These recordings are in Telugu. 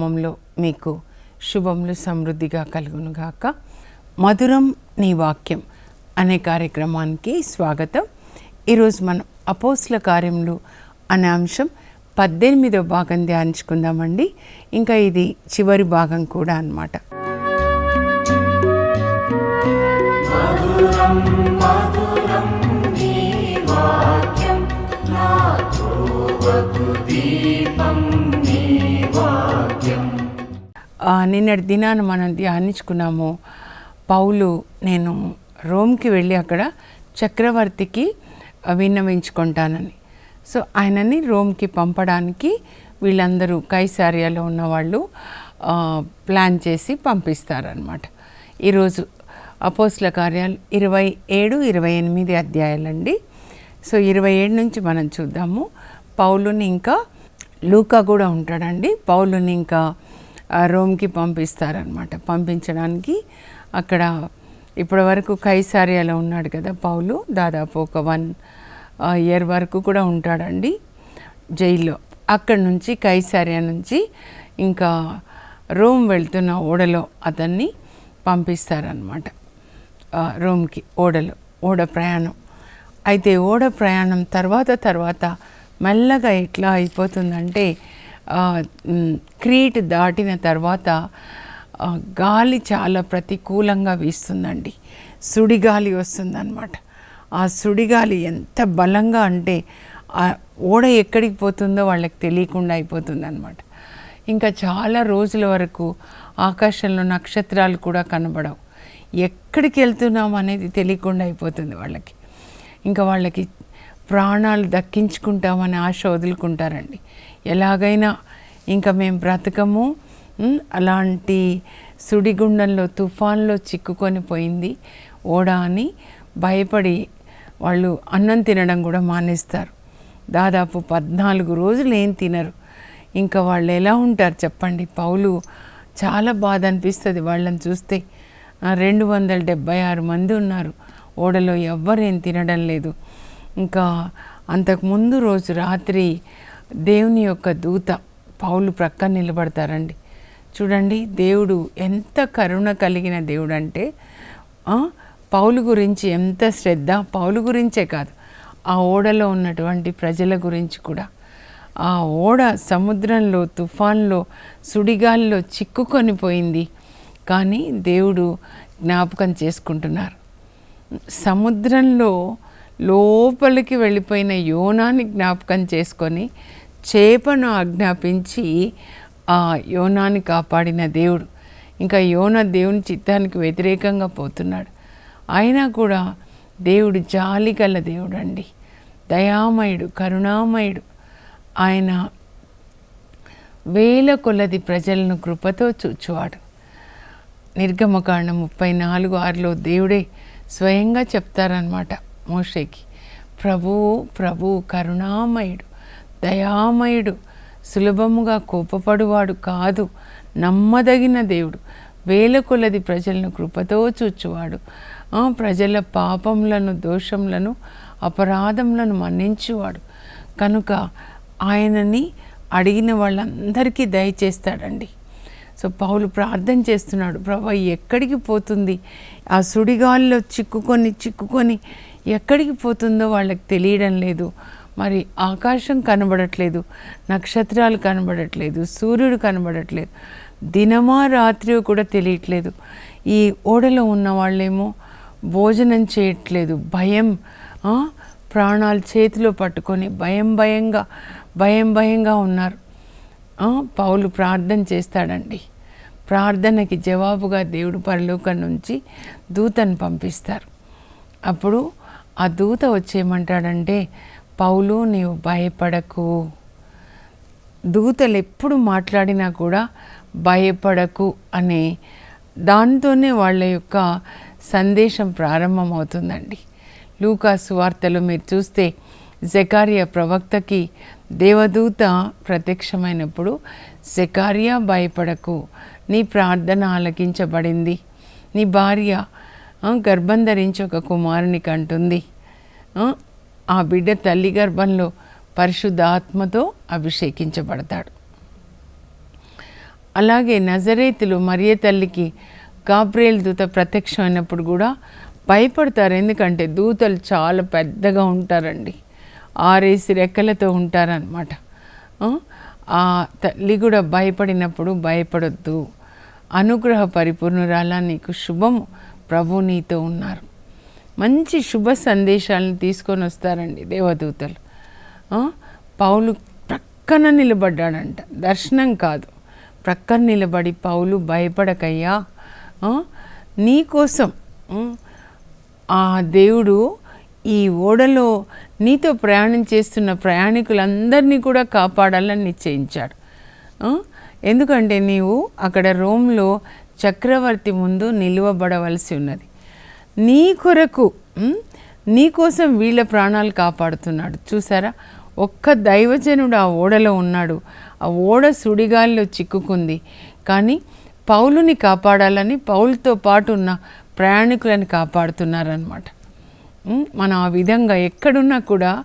నామంలో మీకు శుభములు సమృద్ధిగా కలుగునుగాక. మధురం నీ వాక్యం అనే కార్యక్రమానికి స్వాగతం. ఈరోజు మనం అపోస్ల కార్యములు అనే అంశం పద్దెనిమిదో భాగం ధ్యానించుకుందామండి. ఇంకా ఇది చివరి భాగం కూడా అన్నమాట. దీపం. నిన్నటి దినాన మనం ధ్యానించుకున్నాము. పౌలు నేను రోమ్కి వెళ్ళి అక్కడ చక్రవర్తికి విన్నవించుకుంటానని. సో ఆయనని రోమ్కి పంపడానికి వీళ్ళందరూ కైసారియాలో ఉన్న వాళ్ళు ప్లాన్ చేసి పంపిస్తారనమాట ఈరోజు అపోస్ల కార్యాలు ఇరవై ఏడు ఇరవై ఎనిమిది అధ్యాయాలండి. సో ఇరవై ఏడు నుంచి మనం చూద్దాము. పౌలుని ఇంకా లూకా కూడా ఉంటాడండి. పౌలుని ఇంకా రోమ్కి పంపిస్తారనమాట పంపించడానికి అక్కడ ఇప్పటి వరకు కైసారియాలో ఉన్నాడు కదా పౌలు. దాదాపు ఒక వన్ ఇయర్ వరకు కూడా ఉంటాడండి జైల్లో. అక్కడి నుంచి కైసారియా నుంచి ఇంకా రోమ్ వెళ్తున్న ఓడలో అతన్ని పంపిస్తారనమాట రోమ్కి ఓడలో ఓడ ప్రయాణం. అయితే ఓడ ప్రయాణం తర్వాత తర్వాత మెల్లగా ఎట్లా అయిపోతుందంటే క్రీట్ దాటిన తర్వాత గాలి చాలా ప్రతికూలంగా వీస్తుందండి. సుడిగాలి వస్తుందన్నమాట. ఆ సుడిగాలి ఎంత బలంగా అంటే ఆ ఓడ ఎక్కడికి పోతుందో వాళ్ళకి తెలియకుండా అయిపోతుందన్నమాట. ఇంకా చాలా రోజుల వరకు ఆకాశంలో నక్షత్రాలు కూడా కనబడవు. ఎక్కడికి వెళ్తున్నాం అనేది తెలియకుండా అయిపోతుంది వాళ్ళకి. ఇంకా వాళ్ళకి ప్రాణాలు దక్కించుకుంటామని ఆశ వదులుకుంటారండి. ఎలాగైనా ఇంకా మేము బ్రతకము. అలాంటి సుడిగుండంలో తుఫాన్లో చిక్కుకొని పోయింది ఓడ అని భయపడి వాళ్ళు అన్నం తినడం కూడా మానేస్తారు. దాదాపు పద్నాలుగు రోజులు ఏం తినరు. ఇంకా వాళ్ళు ఎలా ఉంటారు చెప్పండి? పౌలు చాలా బాధ అనిపిస్తుంది వాళ్ళని చూస్తే. రెండు వందల డెబ్భై ఆరు మంది ఉన్నారు. ఓడలో ఎవ్వరు ఏం తినడం లేదు. ఇంకా అంతకుముందు రోజు రాత్రి దేవుని యొక్క దూత పౌలు ప్రక్క నిలబడతారండి. చూడండి దేవుడు ఎంత కరుణ కలిగిన దేవుడు అంటే పౌలు గురించి ఎంత శ్రద్ధ? పౌలు గురించే కాదు ఆ ఓడలో ఉన్నటువంటి ప్రజల గురించి కూడా. ఆ ఓడ సముద్రంలో తుఫాన్లో సుడిగాల్లో చిక్కుకొని పోయింది. కానీ దేవుడు జ్ఞాపకం చేసుకుంటున్నారు. సముద్రంలో లోపలికి వెళ్ళిపోయిన యోనాన్ని జ్ఞాపకం చేసుకొని చేపను ఆజ్ఞాపించి ఆ యోనాన్ని కాపాడిన దేవుడు. ఇంకా యోన దేవుని చిత్తానికి వ్యతిరేకంగా పోతున్నాడు. అయినా కూడా దేవుడు జాలి గల దేవుడు అండి దయామయుడు కరుణామయుడు. ఆయన వేల కొలది ప్రజలను కృపతో చూచువాడు. నిర్గమకాండం ముప్పై నాలుగు ఆరులో దేవుడే స్వయంగా చెప్తారనమాట మోషేకి. ప్రభువు ప్రభు కరుణామయుడు. దయామయుడు. సులభముగా కోపపడువాడు కాదు. నమ్మదగిన దేవుడు. వేల కొలది ప్రజలను కృపతో చూచువాడు. ఆ ప్రజల పాపములను దోషములను అపరాధములను మన్నించువాడు. కనుక ఆయనని అడిగిన వాళ్ళందరికీ దయచేస్తాడండి. సో పౌలు ప్రార్థన చేస్తున్నాడు ప్రభా ఎక్కడికి పోతుంది? ఆ సుడిగాల్లో చిక్కుకొని చిక్కుకొని ఎక్కడికి పోతుందో వాళ్ళకి తెలియడం లేదు. మరి ఆకాశం కనబడట్లేదు నక్షత్రాలు కనబడట్లేదు సూర్యుడు కనబడట్లేదు దినమా రాత్రి కూడా తెలియట్లేదు. ఈ ఓడలో ఉన్న వాళ్ళేమో భోజనం చేయట్లేదు భయం ప్రాణాలు చేతిలో పట్టుకొని భయం భయంగా భయం భయంగా ఉన్నారు. పౌలు ప్రార్థన చేస్తాడండి. ప్రార్థనకి జవాబుగా దేవుడు పరలోకం నుంచి దూతను పంపిస్తారు. అప్పుడు ఆ దూత వచ్చేయమంటాడంటే పౌలు నీవు భయపడకు. దూతలు ఎప్పుడు మాట్లాడినా కూడా భయపడకు అనే దాంతోనే వాళ్ళ యొక్క సందేశం ప్రారంభమవుతుందండి. లూకాసు వార్తలు మీరు చూస్తే జకారియా ప్రవక్తకి దేవదూత ప్రత్యక్షమైనప్పుడు జకారియా భయపడకు. నీ ప్రార్థన ఆలకించబడింది. నీ భార్య గర్భం ధరించి ఒక కుమారుని కంటుంది. ఆ, బిడ్డ తల్లి గర్భంలో పరిశుద్ధ ఆత్మతో అభిషేకించబడతాడు. అలాగే నజరేతులు మరియ తల్లికి గాబ్రేల్ దూత ప్రత్యక్షమైనప్పుడు కూడా భయపడతారు. ఎందుకంటే దూతలు చాలా పెద్దగా ఉంటారండి. ఆరేసి రెక్కలతో ఉంటారనమాట ఆ తల్లి కూడా భయపడినప్పుడు భయపడొద్దు. అనుగ్రహ పరిపూర్ణురాల నీకు శుభము. ప్రభు నీతో ఉన్నారు. మంచి శుభ సందేశాలను తీసుకొని వస్తారండి దేవదూతలు. పౌలు ప్రక్కన నిలబడ్డాడంట. దర్శనం కాదు. ప్రక్కన నిలబడి పౌలు భయపడకయ్యా. నీకోసం ఆ? దేవుడు ఈ ఓడలో నీతో ప్రయాణం చేస్తున్న ప్రయాణికులందరినీ కూడా కాపాడాలని నిశ్చయించాడు. ఎందుకంటే నీవు అక్కడ రోమ్లో చక్రవర్తి ముందు నిలువబడవలసి ఉన్నది. నీ కొరకు నీకోసం వీళ్ళ ప్రాణాలు కాపాడుతున్నాడు. చూసారా? ఒక్క దైవజనుడు ఆ ఓడలో ఉన్నాడు. ఆ ఓడ సుడిగాల్లో చిక్కుకుంది. కానీ పౌలుని కాపాడాలని పౌలుతో పాటు ఉన్న ప్రయాణికులను కాపాడుతున్నారనమాట మనం ఆ విధంగా ఎక్కడున్నా కూడా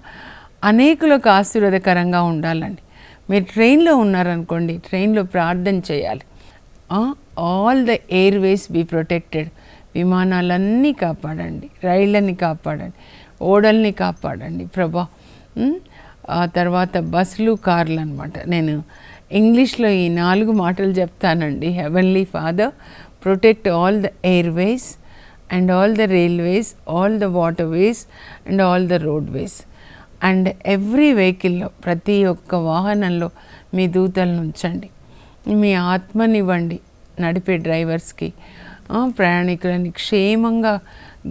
అనేకులకు ఆశీర్వాదకరంగా ఉండాలండి. మీరు ట్రైన్లో ఉన్నారనుకోండి ట్రైన్లో ప్రార్థన చేయాలి. All the airways be protected. విమానాలన్నీ కాపాడండి రైళ్ళని కాపాడండి ఓడల్ని కాపాడండి ప్రభా. ఆ తర్వాత బస్సులు కార్లు అనమాట నేను ఇంగ్లీష్లో ఈ నాలుగు మాటలు చెప్తానండి. Heavenly father protect all the airways and all the railways all the waterways and all the roadways and every వెహికల్లో ప్రతి ఒక్క వాహనంలో మీ దూతలను ఉంచండి. మీ ఆత్మనివ్వండి నడిపే డ్రైవర్స్కి. ప్రయాణికులని క్షేమంగా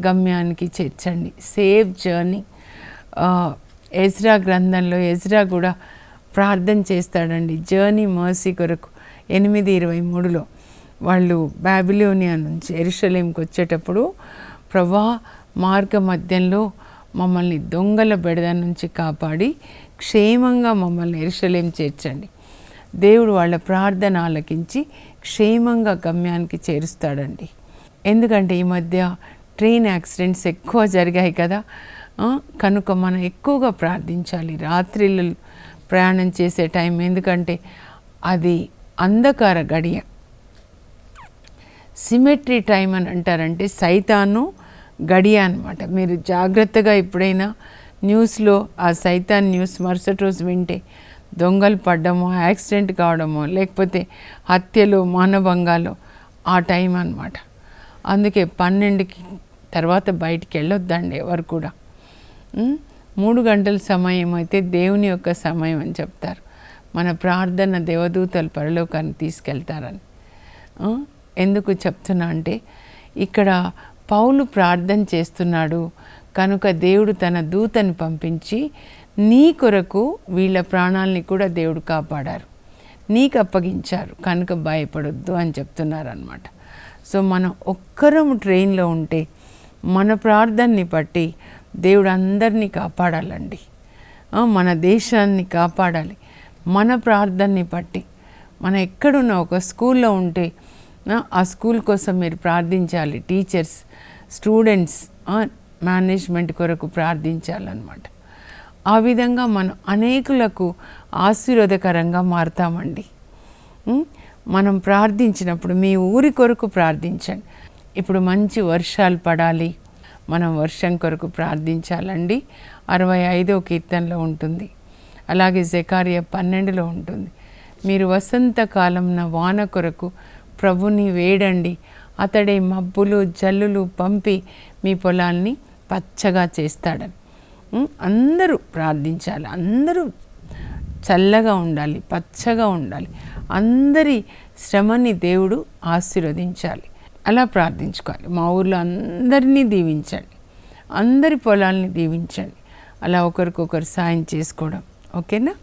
గమ్యానికి చేర్చండి. సేఫ్ జర్నీ ఎజ్రా గ్రంథంలో ఎజ్రా కూడా ప్రార్థన చేస్తాడండి. జర్నీ మర్సీ కొరకు ఎనిమిది ఇరవై మూడులో వాళ్ళు బాబిలోనియా నుంచి ఎరుషలేంకి వచ్చేటప్పుడు ప్రభా మార్గ మధ్యంలో మమ్మల్ని దొంగల బెడద నుంచి కాపాడి క్షేమంగా మమ్మల్ని ఎరుషలేం చేర్చండి. దేవుడు వాళ్ళ ప్రార్థన ఆలకించి క్షేమంగా గమ్యానికి చేరుస్తాడండి. ఎందుకంటే ఈ మధ్య ట్రైన్ యాక్సిడెంట్స్ ఎక్కువ జరిగాయి కదా. కనుక మనం ఎక్కువగా ప్రార్థించాలి. రాత్రిళ్ళు ప్రయాణం చేసే టైం ఎందుకంటే అది అంధకార గడియ. సిమెట్రీ టైం అని అంటారంటే సైతాను గడియ అనమాట మీరు జాగ్రత్తగా ఎప్పుడైనా న్యూస్లో ఆ సైతాన్ న్యూస్ మరుసటి రోజు వింటే దొంగలు పడ్డము యాక్సిడెంట్ కావడము లేకపోతే హత్యలు మానభంగాలు ఆ టైం అన్నమాట. అందుకే పన్నెండుకి తర్వాత బయటికి వెళ్ళొద్దండి ఎవరు కూడా. మూడు గంటల సమయం అయితే దేవుని యొక్క సమయం అని చెప్తారు. మన ప్రార్థన దేవదూతలు పరలోకాన్ని తీసుకెళ్తారని. ఎందుకు చెప్తున్నా అంటే ఇక్కడ పౌలు ప్రార్థన చేస్తున్నాడు. కనుక దేవుడు తన దూతని పంపించి నీ కొరకు వీళ్ళ ప్రాణాలని కూడా దేవుడు కాపాడారు. నీకు అప్పగించారు. కనుక భయపడొద్దు అని చెప్తున్నారు అనమాట సో మనం ఒక్కరం ట్రైన్లో ఉంటే మన ప్రార్థనని బట్టి దేవుడు అందరినీ కాపాడాలండి. మన దేశాన్ని కాపాడాలి. మన ప్రార్థనని బట్టి. మనం ఎక్కడున్నా ఒక స్కూల్లో ఉంటే ఆ స్కూల్ కోసం మీరు ప్రార్థించాలి. టీచర్స్ స్టూడెంట్స్ మేనేజ్మెంట్ కొరకు ప్రార్థించాలన్నమాట. ఆ విధంగా మనం అనేకులకు ఆశీర్వాదకరంగా మారుతామండి. మనం ప్రార్థించినప్పుడు మీ ఊరి కొరకు ప్రార్థించండి. ఇప్పుడు మంచి వర్షాలు పడాలి. మనం వర్షం కొరకు ప్రార్థించాలండి. అరవై ఐదో కీర్తనలో ఉంటుంది. అలాగే జకార్య పన్నెండులో ఉంటుంది. మీరు వసంతకాలంన వాన కొరకు ప్రభుని వేడండి. అతడే మబ్బులు జల్లులు పంపి మీ పొలాల్ని పచ్చగా చేస్తాడని. అందరూ ప్రార్థించాలి. అందరూ చల్లగా ఉండాలి పచ్చగా ఉండాలి. అందరి శ్రమని దేవుడు ఆశీర్వదించాలి. అలా ప్రార్థించుకోవాలి. మా ఊర్లో అందరినీ దీవించండి. అందరి పొలాల్ని దీవించండి. అలా ఒకరికొకరు సాయం చేసుకోవడం. ఓకేనా?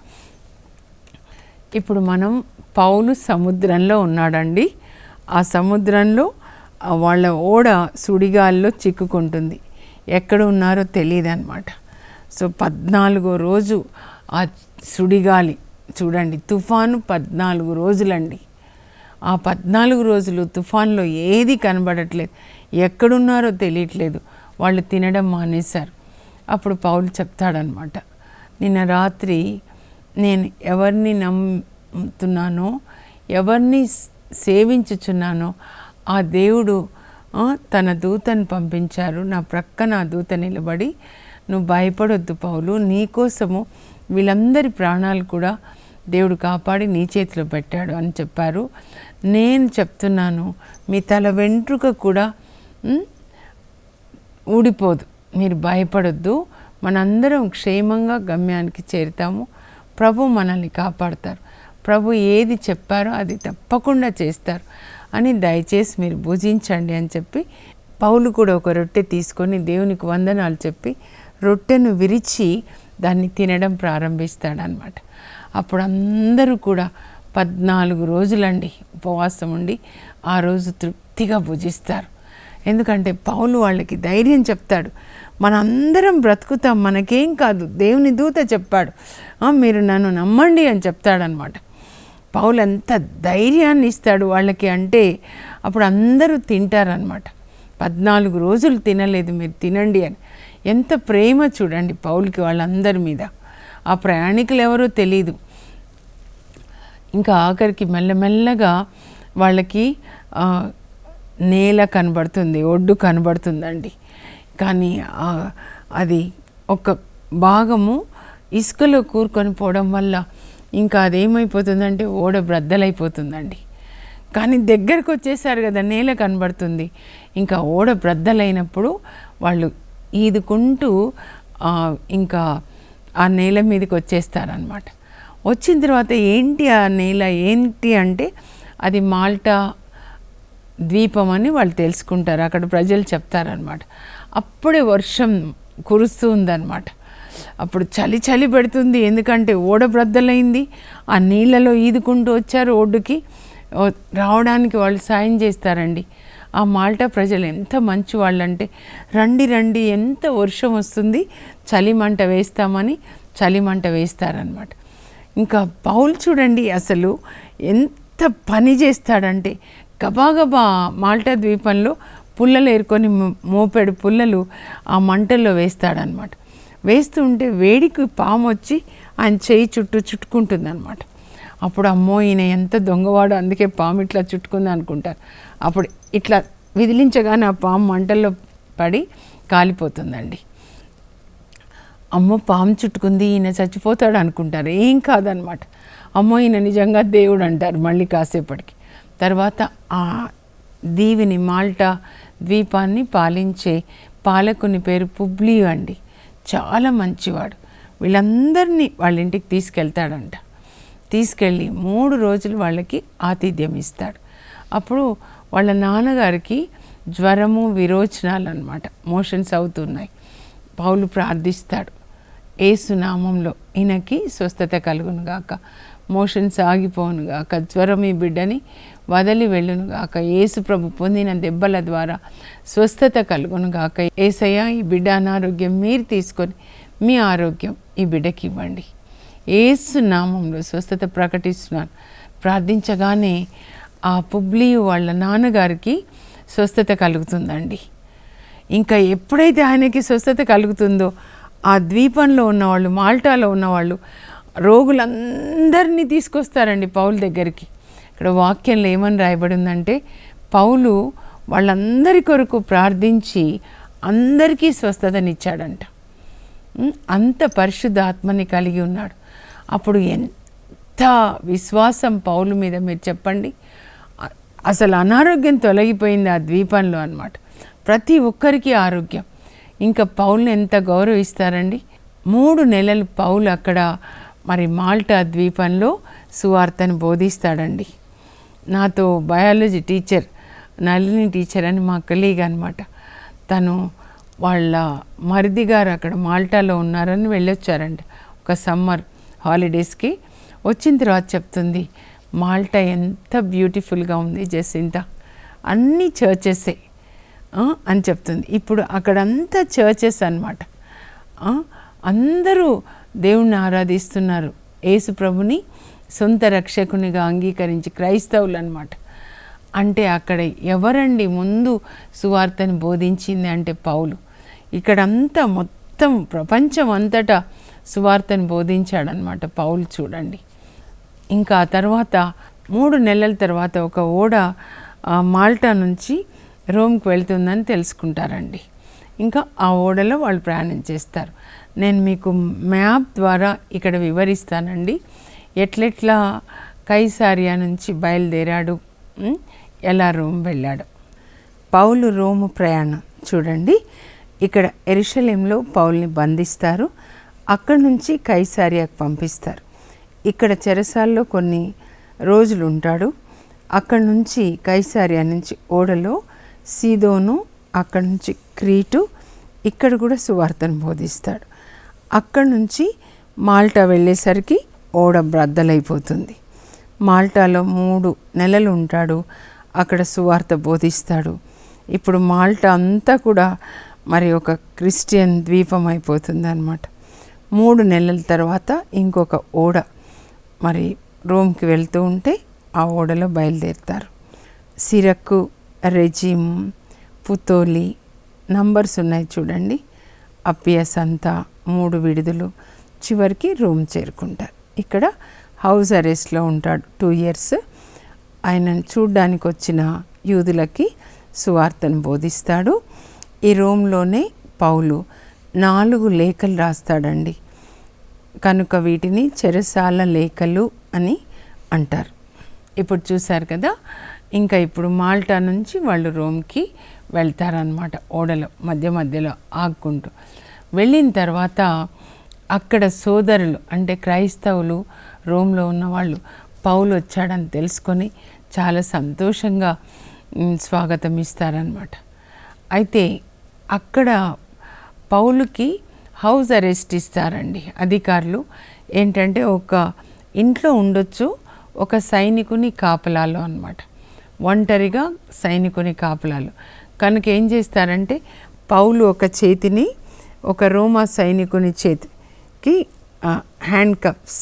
ఇప్పుడు మనం పౌలు సముద్రంలో ఉన్నాడండి. ఆ సముద్రంలో వాళ్ళ ఓడ సుడిగాల్లో చిక్కుకుంటుంది. ఎక్కడ ఉన్నారో తెలియదు అనమాట సో పద్నాలుగో రోజు ఆ సుడిగాలి చూడండి తుఫాను పద్నాలుగు రోజులండి. ఆ పద్నాలుగు రోజులు తుఫాన్లో ఏది కనబడట్లేదు. ఎక్కడున్నారో తెలియట్లేదు. వాళ్ళు తినడం మానేశారు. అప్పుడు పౌలు చెప్తాడనమాట నిన్న రాత్రి నేను ఎవరిని నమ్ముతున్నానో ఎవరిని సేవించుచున్నానో ఆ దేవుడు తన దూతను పంపించారు. నా ప్రక్కన నా దూత నిలబడి నువ్వు భయపడొద్దు పౌలు. నీకోసము వీళ్ళందరి ప్రాణాలు కూడా దేవుడు కాపాడి నీ చేతిలో పెట్టాడు అని చెప్పారు. నేను చెప్తున్నాను మీ తల వెంట్రుక కూడా ఊడిపోదు. మీరు భయపడొద్దు. మనందరం క్షేమంగా గమ్యానికి చేరుతాము. ప్రభు మనల్ని కాపాడతారు. ప్రభు ఏది చెప్పారో అది తప్పకుండా చేస్తారు అని దయచేసి మీరు భుజించండి అని చెప్పి పౌలు కూడా ఒక రొట్టె తీసుకొని దేవునికి వందనాలు చెప్పి రొట్టెను విరిచి దాన్ని తినడం ప్రారంభిస్తాడనమాట అప్పుడు అందరూ కూడా పద్నాలుగు రోజులండి ఉపవాసం ఉండి ఆ రోజు తృప్తిగా భుజిస్తారు. ఎందుకంటే పౌలు వాళ్ళకి ధైర్యం చెప్తాడు. మనందరం బ్రతుకుతాం మనకేం కాదు దేవుని దూత చెప్పాడు. మీరు నన్ను నమ్మండి అని చెప్తాడనమాట పౌలు ఎంత ధైర్యాన్ని ఇస్తాడు వాళ్ళకి అంటే అప్పుడు అందరూ తింటారనమాట పద్నాలుగు రోజులు తినలేదు మీరు తినండి అని. ఎంత ప్రేమ చూడండి పౌలకి వాళ్ళందరి మీద. ఆ ప్రయాణికులు ఎవరో తెలియదు ఇంకా ఆఖరికి మెల్లమెల్లగా వాళ్ళకి నేల కనబడుతుంది ఒడ్డు కనబడుతుందండి. కానీ అది ఒక భాగము ఇసుకలో కూరుకొని పోవడం వల్ల ఇంకా అదేమైపోతుందంటే ఓడ బ్రద్దలైపోతుందండి. కానీ దగ్గరకు వచ్చేసారు కదా నేల కనబడుతుంది. ఇంకా ఓడ బ్రద్దలైనప్పుడు వాళ్ళు ఈదుకుంటూ ఇంకా ఆ నేల మీదకి వచ్చేస్తారనమాట వచ్చిన తర్వాత ఏంటి ఆ నేల ఏంటి అంటే అది మాల్టా ద్వీపం అని వాళ్ళు తెలుసుకుంటారు. అక్కడ ప్రజలు చెప్తారనమాట అప్పుడే వర్షం కురుస్తూ ఉందన్నమాట. అప్పుడు చలి చలి పెడుతుంది. ఎందుకంటే ఓడ బ్రద్దలైంది. ఆ నీళ్ళలో ఈదుకుంటూ వచ్చారు ఒడ్డుకి రావడానికి వాళ్ళు సాయం చేస్తారండి. ఆ మాల్టా ప్రజలు ఎంత మంచి వాళ్ళంటే రండి రండి ఎంత వర్షం వస్తుంది చలి మంట వేస్తామని చలి మంట వేస్తారనమాట ఇంకా పౌల్ చూడండి అసలు ఎంత పని చేస్తాడంటే గబాగబా మాల్టా ద్వీపంలో పుల్లలు ఏరుకొని మోపెడు పుల్లలు ఆ మంటల్లో వేస్తాడనమాట వేస్తుంటే వేడికి పాము వచ్చి ఆయన చేయి చుట్టూ చుట్టుకుంటుందన్నమాట. అప్పుడు అమ్మో ఈయన ఎంత దొంగవాడు అందుకే పాము ఇట్లా చుట్టుకుంది అనుకుంటారు. అప్పుడు ఇట్లా విదిలించగానే ఆ పాము మంటల్లో పడి కాలిపోతుందండి. అమ్మో పాము చుట్టుకుంది ఈయన చచ్చిపోతాడు అనుకుంటారు. ఏం కాదనమాట. అమ్మో ఈయన నిజంగా దేవుడు అంటారు మళ్ళీ కాసేపటికి. తర్వాత ఆ దీవిని మాల్టా ద్వీపాన్ని పాలించే పాలకుని పేరు పుబ్లియు అండి. చాలా మంచివాడు. వీళ్ళందరినీ వాళ్ళ ఇంటికి తీసుకెళ్తాడంట. తీసుకెళ్ళి మూడు రోజులు వాళ్ళకి ఆతిథ్యం ఇస్తాడు. అప్పుడు వాళ్ళ నాన్నగారికి జ్వరము విరోచనాలు అనమాట మోషన్స్ అవుతున్నాయి. పౌలు ప్రార్థిస్తాడు ఏసునామంలో ఈయనకి స్వస్థత కలుగునుగాక మోషన్స్ ఆగిపోనుగాక జ్వరం ఈ బిడ్డని వదలి వెళ్ళునుగాక గాక ప్రభు పొందిన దెబ్బల ద్వారా స్వస్థత కలుగునుగాక ఏసయ్య ఈ బిడ్డ అనారోగ్యం మీరు తీసుకొని మీ ఆరోగ్యం ఈ బిడ్డకి ఇవ్వండి. ఏసు నామంలో స్వస్థత ప్రకటిస్తున్నాను. ప్రార్థించగానే ఆ పుబ్లియు వాళ్ళ నాన్నగారికి స్వస్థత కలుగుతుందండి. ఇంకా ఎప్పుడైతే ఆయనకి స్వస్థత కలుగుతుందో ఆ ద్వీపంలో ఉన్నవాళ్ళు మాల్టాలో ఉన్నవాళ్ళు రోగులందరినీ తీసుకొస్తారండి పౌలు దగ్గరికి. ఇక్కడ వాక్యంలో ఏమని రాయబడి ఉందంటే పౌలు వాళ్ళందరి కొరకు ప్రార్థించి అందరికీ స్వస్థతనిచ్చాడంట. అంత పరిశుద్ధ ఆత్మని కలిగి ఉన్నాడు. అప్పుడు ఎంత విశ్వాసం పౌలు మీద? మీరు చెప్పండి. అసలు అనారోగ్యం తొలగిపోయింది ఆ ద్వీపంలో అన్నమాట. ప్రతి ఒక్కరికి ఆరోగ్యం. ఇంకా పౌల్ని ఎంత గౌరవిస్తారండి? మూడు నెలలు పౌలు అక్కడ మరి మాల్టా ద్వీపంలో సువార్తను బోధిస్తాడండి. నాతో బయాలజీ టీచర్ నళిని టీచర్ అని మా కలీగ్ అనమాట తను వాళ్ళ మరిది గారు అక్కడ మాల్టాలో ఉన్నారని వెళ్ళొచ్చారండి ఒక సమ్మర్ హాలిడేస్కి వచ్చిన తర్వాత చెప్తుంది మాల్టా ఎంత బ్యూటిఫుల్గా ఉంది జసింత. అన్ని చర్చెసే. అని చెప్తుంది. ఇప్పుడు అక్కడంతా చర్చెస్ అనమాట అందరూ దేవుణ్ణి ఆరాధిస్తున్నారు. యేసు ప్రభుని సొంత రక్షకునిగా అంగీకరించి క్రైస్తవులు అనమాట అంటే అక్కడ ఎవరండి ముందు సువార్తను బోధించింది అంటే పౌలు. ఇక్కడంతా మొత్తం ప్రపంచం అంతటా సువార్తను బోధించాడనమాట పౌలు చూడండి. ఇంకా తర్వాత మూడు నెలల తర్వాత ఒక ఓడ మాల్టా నుంచి రోమ్కి వెళ్తుందని తెలుసుకుంటారండి. ఇంకా ఆ ఓడలో వాళ్ళు ప్రయాణం చేస్తారు. నేను మీకు మ్యాప్ ద్వారా ఇక్కడ వివరిస్తానండి. ఎట్లెట్లా కైసారియా నుంచి బయలుదేరాడు ఎలా రోమ్ వెళ్ళాడు. పౌలు రోము ప్రయాణం చూడండి. ఇక్కడ ఎరుషలేంలో పౌల్ని బంధిస్తారు. అక్కడి నుంచి కైసారియాకు పంపిస్తారు. ఇక్కడ చెరసాల్లో కొన్ని రోజులు ఉంటాడు అక్కడి నుంచి కైసారియా నుంచి ఓడలో సీదోను అక్కడి నుంచి క్రీటు ఇక్కడ కూడా సువార్తను బోధిస్తాడు. అక్కడి నుంచి మాల్టా వెళ్ళేసరికి ఓడ బ్రద్దలైపోతుంది మాల్టాలో మూడు నెలలు ఉంటాడు అక్కడ సువార్త బోధిస్తాడు. ఇప్పుడు మాల్టా అంతా కూడా మరి ఒక క్రిస్టియన్ ద్వీపం అయిపోతుంది అనమాట మూడు నెలల తర్వాత ఇంకొక ఓడ మరి రోమ్కి వెళ్తూ ఉంటే ఆ ఓడలో బయలుదేరుతారు. సిరక్కు రెజిమ్ పుతోలి నంబర్స్ ఉన్నాయి చూడండి. అపియస్ అంతా మూడు విడుదలు చివరికి రూమ్ చేరుకుంటారు. ఇక్కడ హౌస్ అరెస్ట్లో ఉంటాడు టూ ఇయర్స్. ఆయనను చూడ్డానికి వచ్చిన యూదులకి సువార్తను బోధిస్తాడు. ఈ రోమ్లోనే పౌలు నాలుగు లేఖలు రాస్తాడండి. కనుక వీటిని చెరసాల లేఖలు అని అంటారు. ఇప్పుడు చూశారు కదా ఇంకా ఇప్పుడు మాల్టా నుంచి వాళ్ళు రోమ్కి వెళ్తారనమాట ఓడలో మధ్య మధ్యలో ఆగుకుంటూ వెళ్ళిన తర్వాత అక్కడ సోదరులు అంటే క్రైస్తవులు రోమ్లో ఉన్న వాళ్ళు పౌలు వచ్చాడని తెలుసుకొని చాలా సంతోషంగా స్వాగతం ఇస్తారనమాట అయితే అక్కడ పౌలుకి హౌస్ అరెస్ట్ ఇస్తారండి అధికారులు. ఏంటంటే ఒక ఇంట్లో ఉండొచ్చు ఒక సైనికుని కాపలాలో అన్నమాట. ఒంటరిగా సైనికుని కాపలాలు. కనుక ఏం చేస్తారంటే పౌలు ఒక చేతిని ఒక రోమా సైనికుని చేతికి హ్యాండ్ కప్స్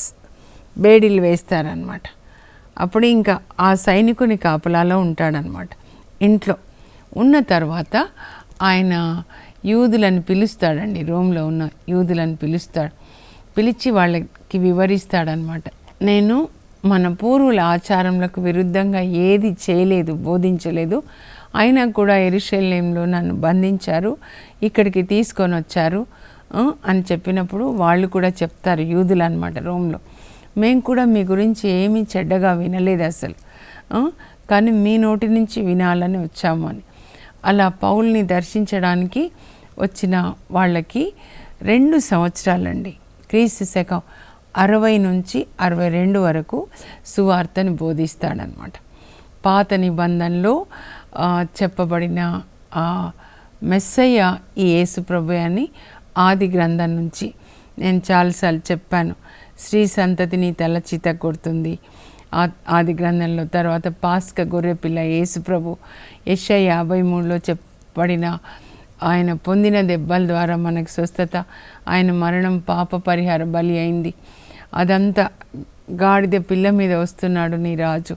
బేడీలు వేస్తారనమాట అప్పుడు ఇంకా ఆ సైనికుని కాపలాలో ఉంటాడనమాట ఇంట్లో ఉన్న తర్వాత ఆయన యూదులను పిలుస్తాడండి. రోమ్లో ఉన్న యూదులను పిలుస్తాడు. పిలిచి వాళ్ళకి వివరిస్తాడనమాట. నేను మన పూర్వుల ఆచారములకు విరుద్ధంగా ఏది చేయలేదు బోధించలేదు. అయినా కూడా ఎరుషలేంలో నన్ను బంధించారు ఇక్కడికి తీసుకొని వచ్చారు అని చెప్పినప్పుడు వాళ్ళు కూడా చెప్తారు యూదులు అనమాట రోమ్లో. మేము కూడా మీ గురించి ఏమీ చెడ్డగా వినలేదు అసలు కానీ మీ నోటి నుంచి వినాలని వచ్చాము అని. అలా పౌల్ని దర్శించడానికి వచ్చిన వాళ్ళకి రెండు సంవత్సరాలండి. క్రీస్తు శకం అరవై నుంచి అరవై రెండు వరకు సువార్తను బోధిస్తాడనమాట. పాత నిబంధనలో చెప్పబడిన మెస్సయ్య ఈ యేసుప్రభు అని ఆది గ్రంథం నుంచి నేను చాలాసార్లు చెప్పాను. స్త్రీ సంతతిని తల కొడుతుంది ఆది గ్రంథంలో తర్వాత పాస్క గొర్రెపిల్ల యేసుప్రభు యశ యాభై మూడులో చెప్పబడిన ఆయన పొందిన దెబ్బల ద్వారా మనకు స్వస్థత ఆయన మరణం పాప పరిహార బలి అయింది. అదంతా గాడిద పిల్ల మీద వస్తున్నాడు నీ రాజు.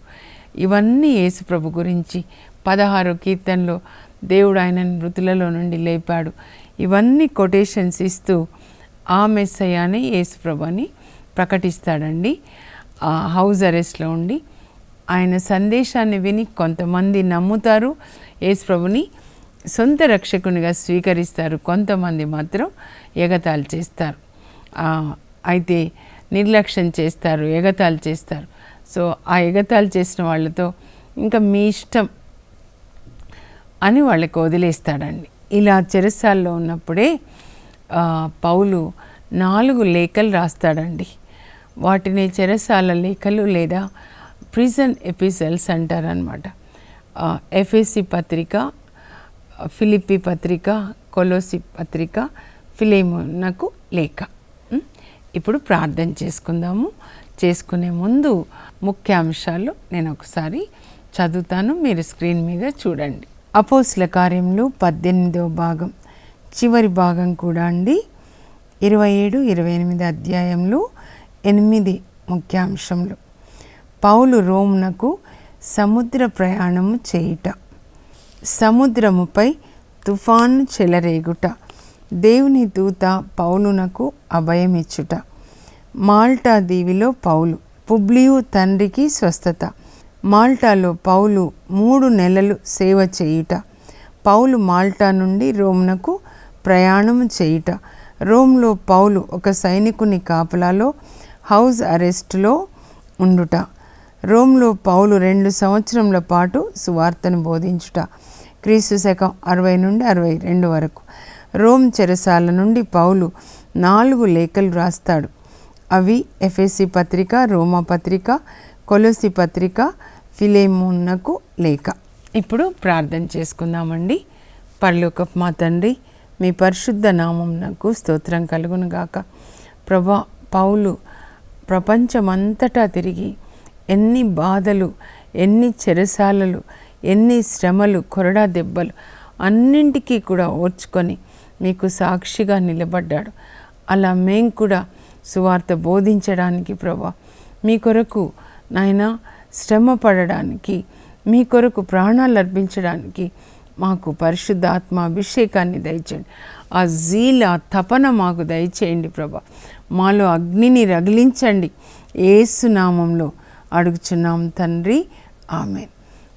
ఇవన్నీ యేసుప్రభు గురించి పదహారు కీర్తనలో దేవుడు ఆయనను మృతులలో నుండి లేపాడు. ఇవన్నీ కొటేషన్స్ ఇస్తూ ఆ మెస్సయ్యానే యేసుప్రభు అని ప్రకటిస్తాడండి. హౌస్ అరెస్ట్లో ఉండి ఆయన సందేశాన్ని విని కొంతమంది నమ్ముతారు. యేసు ప్రభుని సొంత రక్షకునిగా స్వీకరిస్తారు. కొంతమంది మాత్రం ఎగతాలు చేస్తారు. అయితే నిర్లక్ష్యం చేస్తారు ఎగతాలు చేస్తారు. సో ఆ ఎగతాళి చేసిన వాళ్ళతో ఇంకా మీ ఇష్టం అని వాళ్ళకి వదిలేస్తాడండి. ఇలా చెరసాల్లో ఉన్నప్పుడే పౌలు నాలుగు లేఖలు రాస్తాడండి. వాటిని చెరసాల లేఖలు లేదా ప్రిజన్ ఎపిసల్స్ అంటారనమాట ఎఫ్ఎసి పత్రిక ఫిలిపి పత్రిక కొలోసి పత్రిక ఫిలేమునకు లేఖ. ఇప్పుడు ప్రార్థన చేసుకుందాము. చేసుకునే ముందు ముఖ్యాంశాలు నేను ఒకసారి చదువుతాను. మీరు స్క్రీన్ మీద చూడండి. అపోస్ల కార్యంలో పద్దెనిమిదవ భాగం. చివరి భాగం కూడా అండి. ఇరవై ఏడు ఇరవై ఎనిమిది అధ్యాయంలో ఎనిమిది ముఖ్యాంశంలో పౌలు రోమ్నకు సముద్ర ప్రయాణము చేయుట సముద్రముపై తుఫాను చెలరేగుట దేవుని దూత పౌలునకు అభయమిచ్చుట. మాల్టా దీవిలో పౌలు పుబ్లియు తండ్రికి స్వస్థత. మాల్టాలో పౌలు మూడు నెలలు సేవ చేయుట పౌలు మాల్టా నుండి రోమ్నకు ప్రయాణం చేయుట. రోమ్లో పౌలు ఒక సైనికుని కాపలాలో హౌస్ అరెస్టులో ఉండుట. రోమ్లో పౌలు రెండు సంవత్సరముల పాటు సువార్తను బోధించుట. క్రీస్తు శకం అరవై నుండి అరవై రెండు వరకు. రోమ్ చెరసాల నుండి పౌలు నాలుగు లేఖలు రాస్తాడు. అవి ఎఫ్ఎస్సి పత్రిక రోమా పత్రిక కొలసి పత్రిక ఫిలేమోన్నకు లేఖ. ఇప్పుడు ప్రార్థన చేసుకుందామండి. పరలోకపు మా తండ్రి మీ పరిశుద్ధ నామంనకు స్తోత్రం కలుగును గాక ప్రభా పౌలు ప్రపంచమంతటా తిరిగి ఎన్ని బాధలు ఎన్ని చెరసాలలు ఎన్ని శ్రమలు కొరడా దెబ్బలు అన్నింటికీ కూడా ఓర్చుకొని మీకు సాక్షిగా నిలబడ్డాడు. అలా మేం కూడా సువార్త బోధించడానికి ప్రభా మీ కొరకు నాయన శ్రమ పడడానికి మీ కొరకు ప్రాణాలు అర్పించడానికి మాకు పరిశుద్ధ ఆత్మ అభిషేకాన్ని దయచేయండి. ఆ జీల ఆ తపన మాకు దయచేయండి ప్రభా. మాలో అగ్నిని రగిలించండి. ఏసునామంలో అడుగుచున్నాం తండ్రి. ఆమె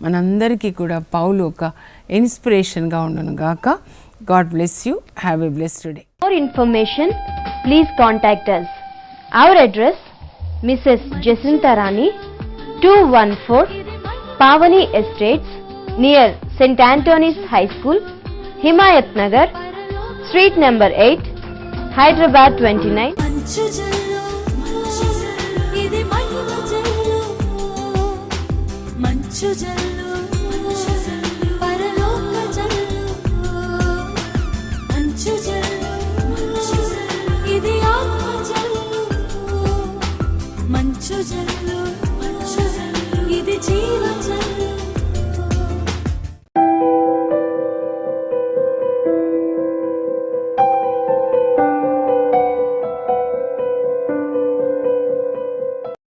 మనందరికీ కూడా పౌలు ఒక ఇన్స్పిరేషన్గా ఉండను గాక. God bless you. Have a bless today for information please contact us our address Mrs Jacintharani two one four Pavani estates near saint Antony's high school Himayat Nagar street number eight Hyderabad twenty nine మంచు జల్లు ఇది మహిమ జల్లు. మంచు జల్లు